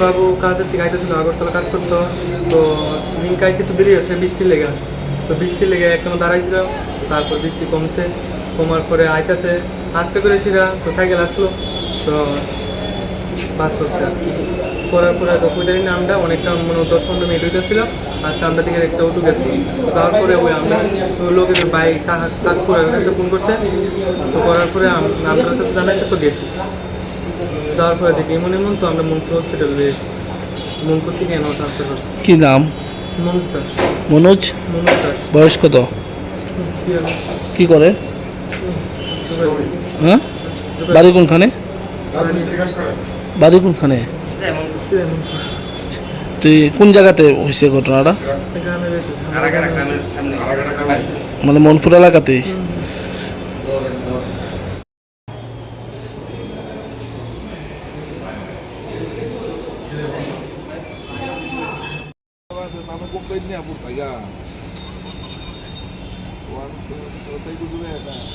বাবু কাজের থেকে আইতেছিল আগরতলা কাজ করতো। তো লিঙ্কাই কিন্তু বেরিয়েছে বৃষ্টি লেগে। তো বৃষ্টি লেগে এখনও দাঁড়াইছিল, তারপর বৃষ্টি কমছে। কমার পরে আইতেছে হাতটা করে তো সাইকেল আসলো। তো বাস করছে। করার পরে তো কুইটারি নামটা অনেকটা মনে দশ পনেরো মিনিট হইতেছিল। আর আমরা থেকে একটা উঠু গেছিল যাওয়ার পরে ওই আমরা লোকের বাইক কাক করে কাছে ফোন করছে। তো করার পরে আম- আমরা তো জানাইছে তো গেছি। যাওয়ার পরে দেখি এমন এমন তো আমরা মনপুর হসপিটালে গেছি মনপুর থেকে এনে ট্রান্সফার করছি কি নাম? মনোজ দাস। মনোজ? মনোজ দাস। বয়স কত? কি করে। হ্যাঁ? বাড়ি কোনখানে? বাড়ি কোনখানে? তুই কোন জায়গাতে হয়েছে ঘটনাটা? মানে মনপুর এলাকাতেই? Mama comprei minha puta, já. O ano, eu tenho que ver,